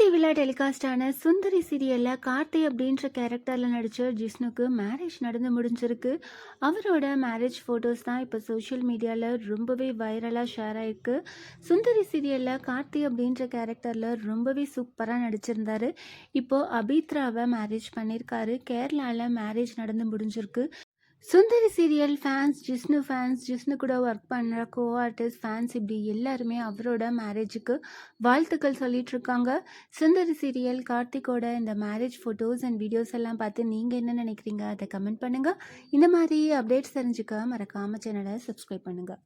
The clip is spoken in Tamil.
டெலிகாஸ்டான சுந்தரி சீரியலில் கார்த்தி அப்படின்ற கேரக்டரில் நடித்த ஜிஷ்ணுக்கு மேரேஜ் நடந்து முடிஞ்சிருக்கு. அவரோட மேரேஜ் ஃபோட்டோஸ் தான் இப்போ சோஷியல் மீடியாவில் ரொம்பவே வைரலாக ஷேர் ஆயிருக்கு. சுந்தரி சீரியலில் கார்த்தி அப்படின்ற கேரக்டரில் ரொம்பவே சூப்பராக நடிச்சிருந்தார். இப்போது அபித்ராவை மேரேஜ் பண்ணியிருக்காரு கேரளாவில் மேரேஜ் நடந்து முடிஞ்சிருக்கு. Sundari serial fans Jishnu fans Jishnu கூட ஒர்க் பண்ணுற கோ ஆர்டிஸ்ட் ஃபேன்ஸ் இப்படி எல்லாருமே அவரோட மேரேஜுக்கு வாழ்த்துக்கள் சொல்லிகிட்ருக்காங்க சுந்தரி சீரியல் கார்த்திக்கோட இந்த மேரேஜ் ஃபோட்டோஸ் அண்ட் வீடியோஸ் எல்லாம் பார்த்து நீங்கள் என்ன நினைக்கிறீங்க? அதை கமெண்ட் பண்ணுங்கள் இந்த மாதிரி அப்டேட்ஸ் தெரிஞ்சுக்க மறக்காம சேனலை சப்ஸ்கிரைப் பண்ணுங்கள்